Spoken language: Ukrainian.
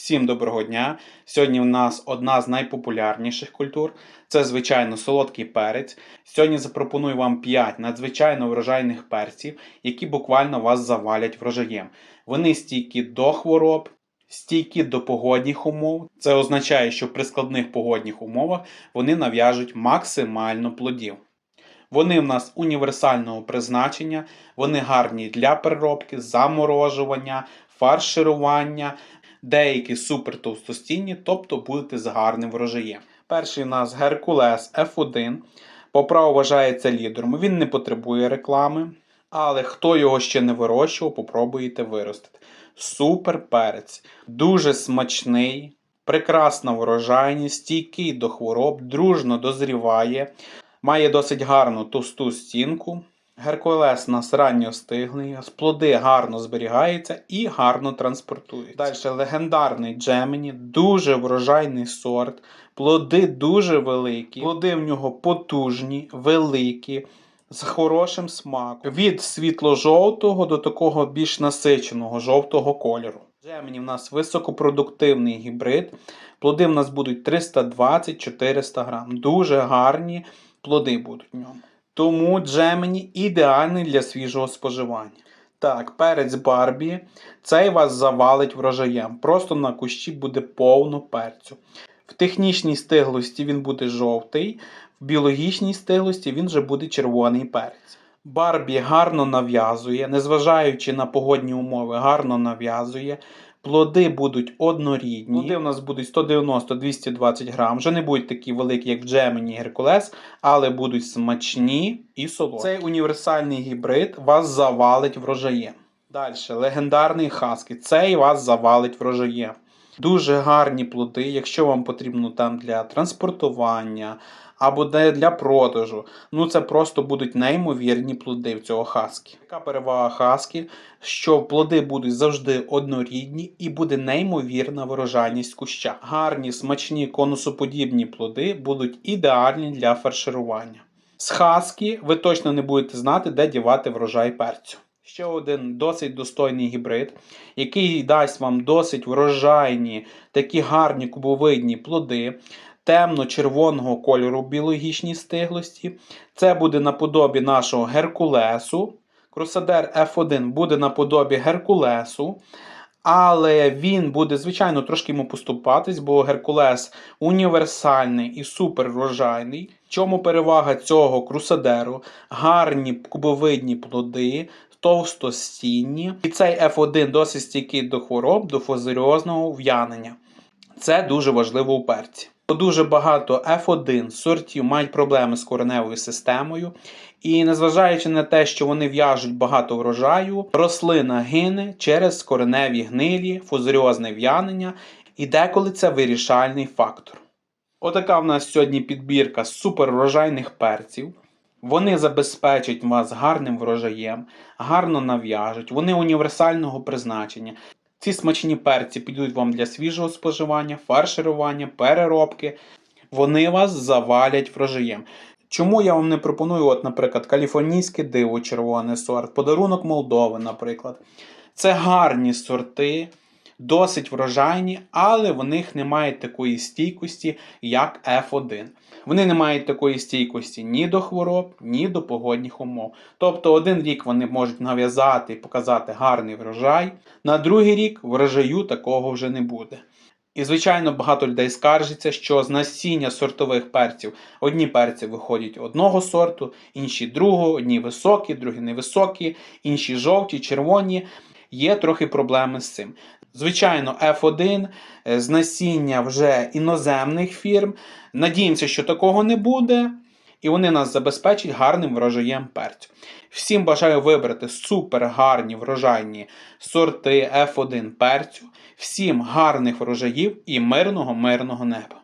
Всім доброго дня! Сьогодні в нас одна з найпопулярніших культур це, звичайно, солодкий перець. Сьогодні запропоную вам 5 надзвичайно врожайних перців, які буквально вас завалять врожаєм. Вони стійкі до хвороб, стійкі до погодних умов. Це означає, що при складних погодних умовах вони нав'яжуть максимально плодів. Вони в нас універсального призначення, вони гарні для переробки, заморожування, фарширування, деякі супертовстостінні, тобто будете з гарним врожаєм. Перший у нас Геркулес F1. По праву вважається лідером. Він не потребує реклами. Але хто його ще не вирощував, попробуйте виростити. Супер перець, дуже смачний, прекрасна врожайність, стійкий до хвороб, дружно дозріває, має досить гарну товсту стінку. Геркулес у нас ранньостиглий, плоди гарно зберігаються і гарно транспортують. Далі легендарний Джемені, дуже врожайний сорт, плоди дуже великі, плоди в нього потужні, великі, з хорошим смаком. Від світло-жовтого до такого більш насиченого жовтого кольору. Джемені в нас високопродуктивний гібрид. Плоди в нас будуть 320-400 грам. Дуже гарні плоди будуть в ньому. Тому Джемені ідеальний для свіжого споживання. Так, перець Барбі. Цей вас завалить врожаєм. Просто на кущі буде повно перцю. В технічній стиглості він буде жовтий, в біологічній стиглості він вже буде червоний перець. Барбі гарно нав'язує, незважаючи на погодні умови, гарно нав'язує. Плоди будуть однорідні. Плоди у нас будуть 190-220 грам. Вже не будуть такі великі, як в Джемені Геркулес, але будуть смачні і солодкі. Цей універсальний гібрид вас завалить врожаєм. Далі, легендарний хаски. Цей вас завалить врожаєм. Дуже гарні плоди, якщо вам потрібно там для транспортування або для продажу. Ну це просто будуть неймовірні плоди в цього хаскі. Яка перевага хаскі, що плоди будуть завжди однорідні і буде неймовірна врожайність куща. Гарні, смачні конусоподібні плоди будуть ідеальні для фарширування. З хаскі ви точно не будете знати, де дівати врожай перцю. Ще один досить достойний гібрид, який дасть вам досить врожайні, такі гарні кубовидні плоди темно-червоного кольору біологічній стиглості. Це буде наподобі нашого Геркулесу. Крусадер F1 буде наподобі Геркулесу. Але він буде, звичайно, трошки йому поступатись, бо Геркулес універсальний і супер врожайний. В чому перевага цього крусадеру? Гарні кубовидні плоди, товстостінні. І цей F1 досить стійкий до хвороб, до фузаріозного в'янення. Це дуже важливо у перці. Дуже багато F1 сортів мають проблеми з кореневою системою. І незважаючи на те, що вони в'яжуть багато врожаю, рослина гине через кореневі гнилі, фузаріозне в'янення, і деколи це вирішальний фактор. Отака в нас сьогодні підбірка суперврожайних перців. Вони забезпечать вас гарним врожаєм, гарно нав'яжуть, вони універсального призначення. Ці смачні перці підуть вам для свіжого споживання, фарширування, переробки. Вони вас завалять врожаєм. Чому я вам не пропоную, от, наприклад, каліфорнійське диво червоний сорт, подарунок Молдови, наприклад. Це гарні сорти, досить врожайні, але в них немає такої стійкості, як F1. Вони не мають такої стійкості ні до хвороб, ні до погодних умов. Тобто один рік вони можуть нав'язати і показати гарний врожай, на другий рік врожаю такого вже не буде. І, звичайно, багато людей скаржиться, що з насіння сортових перців одні перці виходять одного сорту, інші другого, одні високі, другі невисокі, інші жовті, червоні. Є трохи проблеми з цим. Звичайно, F1 з насіння вже іноземних фірм. Надіємося, що такого не буде. І вони нас забезпечать гарним врожаєм перцю. Всім бажаю вибрати супер гарні врожайні сорти F1 перцю. Всім гарних врожаїв і мирного мирного неба.